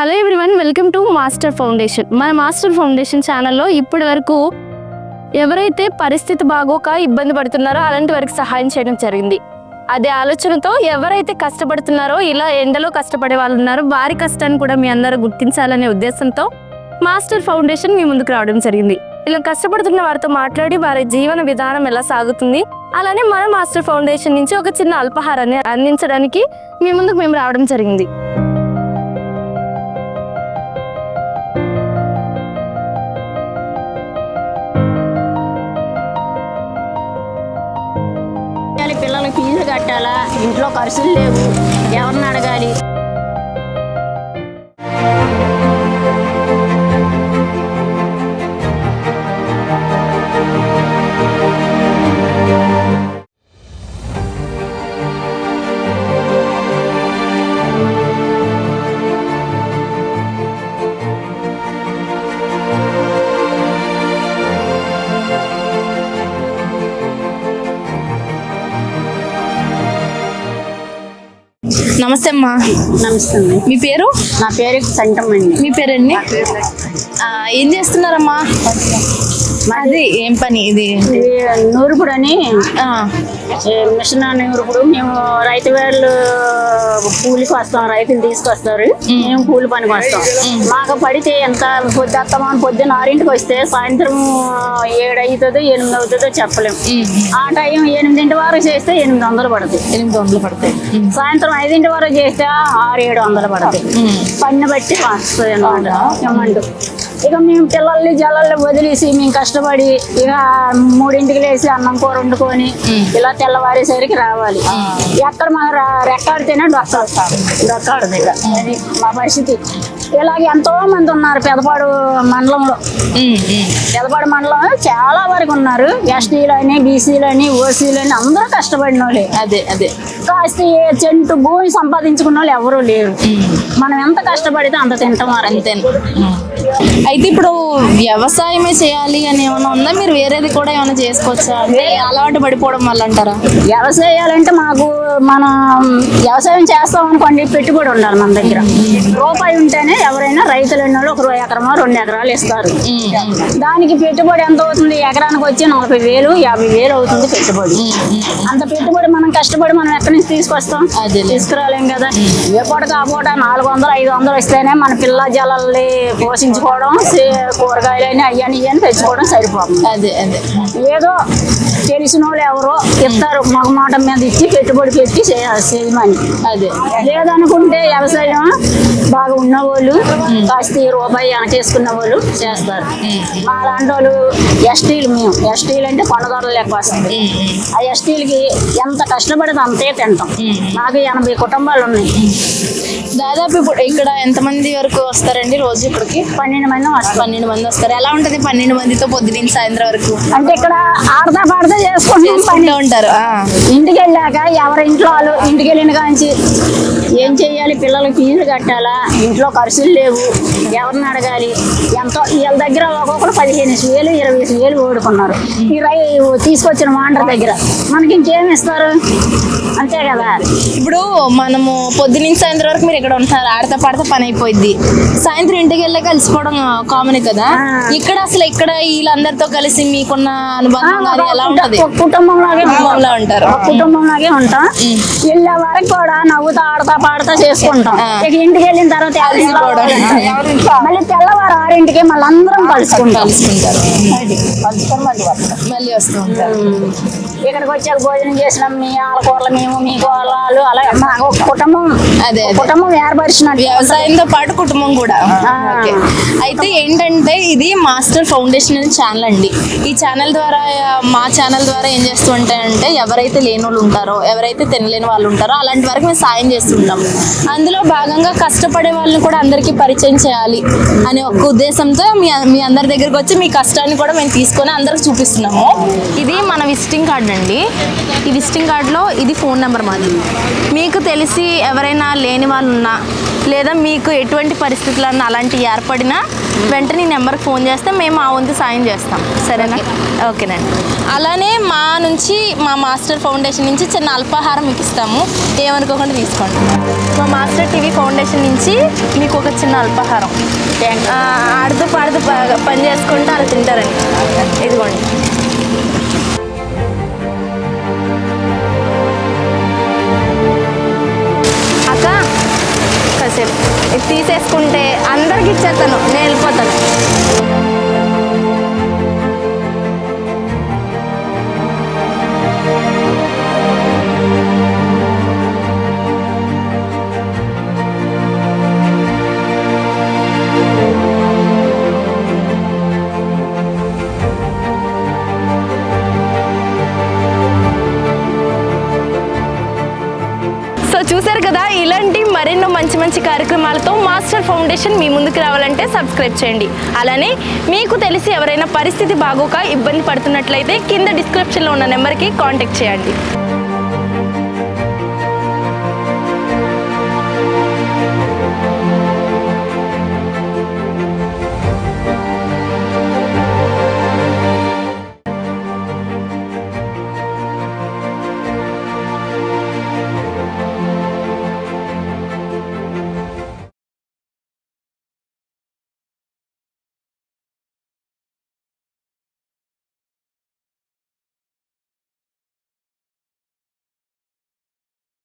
Hello everyone welcome to Master Foundation. మన master foundation ఛానల్లో ఇప్పటి వరకు ఎవరైతే పరిస్థితి బాగోక ఇబ్బంది పడుతున్నారో అలాంటి వారికి సహాయం చేయడం జరిగింది. అదే ఆలోచనతో ఎవరైతే కష్టపడుతున్నారో ఇలా ఎండలో కష్టపడే వాళ్ళు ఉన్నారో వారి కష్టాన్ని కూడా మీ అందరూ గుర్తించాలనే ఉద్దేశంతో మాస్టర్ ఫౌండేషన్ మీ ముందుకు రావడం జరిగింది. ఇలా కష్టపడుతున్న వారితో మాట్లాడి వారి జీవన విధానం ఎలా సాగుతుంది అలానే మన మాస్టర్ ఫౌండేషన్ నుంచి ఒక చిన్న అల్పాహారాన్ని అందించడానికి మీ ముందుకు మేము రావడం జరిగింది. కట్టాలా? ఇంట్లో ఖర్చులు లేవు. ఎవరిని అడగాలి? నమస్తే అమ్మా. నమస్తే అండి. మీ పేరు? నా పేరు సంటం అండి. మీ పేరండి? ఏం చేస్తున్నారమ్మా? అది ఏం పని ఇది? ఇది నూరుపుడు అని మిషన్ నూరుపుడు మేము రైతు వేళ్ళు కూలికి వస్తాం రైతులు తీసుకొస్తారు. మేము. కూలి పనికి వస్తాం మాకు పడితే ఎంత పొద్దుస్తామో అని పొద్దున్న ఆరింటికి వస్తే సాయంత్రం ఏడు అవుతుందో ఎనిమిది అవుతుందో చెప్పలేం. ఆ టైం ఎనిమిదింటి వరకు చేస్తే ఎనిమిది వందలు పడుతుంది ఎనిమిది వందలు పడతాయి. సాయంత్రం ఐదింటి వరకు చేస్తే ఆరు ఏడు వందలు పడతాయి. పన్ను బట్టి వస్తుంది అనమాట ఇక మేము పిల్లల్ని జల్లల్ని వదిలేసి మేము కష్టపడి ఇక మూడింటికి లేచి అన్నం కూర వండుకొని ఇలా తెల్లవారేసరికి రావాలి. ఎక్కడ మన రెక్కాడితేనే డొక్కాడు డొక్కాడదు ఇక అది మా పరిస్థితి. ఇలాగ ఎంతో మంది ఉన్నారు పెదపాడు మండలంలో. పెదపాడు మండలం చాలా వరకు ఉన్నారు. ఎస్టీలని బీసీలని ఓసీలని అందరూ కష్టపడిన వాళ్ళే. అదే అదే. కాస్త చెంటు భూమి సంపాదించుకున్న వాళ్ళు ఎవరూ లేరు. మనం ఎంత కష్టపడితే అంత తింటాం అంతే. అయితే ఇప్పుడు వ్యవసాయమే చేయాలి అని ఏమైనా ఉందా? మీరు వేరేది కూడా ఏమైనా చేసుకోవచ్చా? అంటే అలవాటు పడిపోవడం వల్ల అంటారా? వ్యవసాయాలంటే మాకు మనం వ్యవసాయం చేస్తాం అనుకోండి పెట్టుబడి ఉండాలి మన దగ్గర. రూపాయి ఉంటేనే ఎవరైనా రైతులు ఉన్న వాళ్ళు ఒక ఎకరమో రెండు ఎకరాలు ఇస్తారు. దానికి పెట్టుబడి ఎంత అవుతుంది? ఎకరానికి వచ్చి నలభై వేలు యాభై వేలు అవుతుంది పెట్టుబడి. అంత పెట్టుబడి మనం కష్టపడి మనం ఎక్కడి నుంచి తీసుకొస్తాం. తీసుకురాలేం కదా. ఏ పూటకి ఆ పూట నాలుగు వందలు ఐదు వందలు ఇస్తేనే మన పిల్ల జలల్ని పోషించుకోవడం సే- కూరగాయలని అయ్యని ఇయ్యని తెచ్చుకోవడం సరిపోతుంది. అదే అదే. ఏదో తెలిసిన వాళ్ళు ఎవరో ఇస్తారు. మగ మాట మీద ఇచ్చి పెట్టుబడి పెట్టి చేయ- చేయమని. అదే. లేదనుకుంటే వ్యవసాయం బాగా ఉన్నవాళ్ళు కాస్త రూపాయి వెనకేసుకున్న వాళ్ళు చేస్తారు మా లాంటి వాళ్ళు ఎస్టీలు మేము. ఎస్టీలు అంటే కొండదొరలు లెక్క వస్తుంది. ఆ ఎస్టీలకి ఎంత కష్టపడితే అంతే తింటాం. నాకు ఎనభై కుటుంబాలు ఉన్నాయి. దాదాపు ఇప్పుడు ఇక్కడ ఎంతమంది వరకు వస్తారండి రోజు ఇక్కడికి పన్నెండు మంది వస్తాం పన్నెండు మంది వస్తారు. ఎలా ఉంటది పన్నెండు మందితో పొద్దు నుంచి సాయంత్రం వరకు? అంటే ఇక్కడ ఆడతా పాడతా చేసుకుంటాం పని. ఉంటారు. ఇంటికి వెళ్ళాక ఎవరి ఇంట్లో వాళ్ళు ఇంటికి వెళ్ళిన కాంచి ఏం చెయ్యాలి పిల్లలకి ఫీజులు కట్టాలా? ఇంట్లో ఖర్చులు లేవు. ఎవరిని అడగాలి? ఎంతో వీళ్ళ దగ్గర ఒక్కొక్కరు పదిహేను వేలు ఇరవై వేలు ఓడుకున్నారు. ఈ రై తీసుకొచ్చిన వాండర్ దగ్గర. మనకి ఇంకేమి ఇస్తారు? అంతే కదా. ఇప్పుడు మనము పొద్దు నుంచి సాయంత్రం వరకు మీరు ఇక్కడ ఉంటారు ఆడతా పాడతా పని అయిపోయింది సాయంత్రం ఇంటికి వెళ్ళాక కలిసిపోవడం కామన్ కదా. ఇక్కడ అసలు ఇక్కడ వీళ్ళందరితో కలిసి మీకున్న అనుబంధం కానీ ఎలా ఉంటది? ఒక కుటుంబంలాగే. కుటుంబంలో ఉంటారు ఒక కుటుంబంలాగే ఉంటాం. వెళ్ళే వరకు కూడా నవ్వుతా ఆడతా పాడతా చేసుకుంటాం. ఇక ఇంటికి వెళ్ళిన తర్వాత. మళ్ళీ తెల్లవారు ఆరింటికి మళ్ళీ అందరం కలుసుకుంటాం. కలుసుకుంటారు. మళ్ళీ వస్తాం. ఉంటారు. ఇక్కడికి వచ్చాక భోజనం చేసినాం. మీ ఆలకూరలు మేము మీ కూరలు అలా మా ఒక కుటుంబం. అదే కుటుంబం ఏర్పరిచినట్టు వ్యవసాయంతో పాటు కుటుంబం కూడా. అయితే ఏంటంటే ఇది మాస్టర్ ఫౌండేషన్ అనే ఛానల్ అండి. ఈ ఛానల్ ద్వారా మా ఛానల్ ద్వారా ఏం చేస్తూ ఉంటాయంటే ఎవరైతే లేని వాళ్ళు ఉంటారో ఎవరైతే తినలేని వాళ్ళు ఉంటారో అలాంటి వరకు మేము సాయం చేస్తుంటాం అందులో భాగంగా కష్టపడే వాళ్ళని కూడా అందరికీ పరిచయం చేయాలి అనే ఒక ఉద్దేశంతో మీ మీ అందరి దగ్గరికి వచ్చి మీ కష్టాన్ని కూడా మేము తీసుకొని అందరికి చూపిస్తున్నాము. ఇది మన విజిటింగ్ కార్డు కార్డ్ అండి. ఈ విజిటింగ్ కార్డులో ఇది ఫోన్ నెంబర్ మాది. మీకు తెలిసి ఎవరైనా లేని వాళ్ళు ఉన్నా లేదా మీకు ఎటువంటి పరిస్థితులన్నా అలాంటివి ఏర్పడినా వెంటనే ఈ నెంబర్కి ఫోన్ చేస్తే మేము ఆ వంతు సాయం చేస్తాం. సరేనా? ఓకేనండి. అలానే మా నుంచి మా మాస్టర్ ఫౌండేషన్ నుంచి చిన్న అల్పాహారం మీకు ఇస్తాము. ఏమనుకోకుండా తీసుకోండి. మా మాస్టర్ టీవీ ఫౌండేషన్ నుంచి మీకు ఒక చిన్న అల్పాహారం. ఆడుతూ పాడుతూ పని చేసుకుంటూ అలా తింటారండి. ఇదిగోండి. కాసేపు ఇది తీసేసుకుంటే అందరికి ఇచ్చేస్తాను. నేను వెళ్ళిపోతాను. సో చూశారు కదా ఇలాంటి మరెన్నో మంచి మంచి కార్యక్రమాలతో మాస్టర్ ఫౌండేషన్ మీ ముందుకు రావాలంటే సబ్స్క్రైబ్ చేయండి. అలానే మీకు తెలిసి ఎవరైనా పరిస్థితి బాగోక ఇబ్బంది పడుతున్నట్లయితే కింద డిస్క్రిప్షన్లో ఉన్న నెంబర్కి కాంటాక్ట్ చేయండి.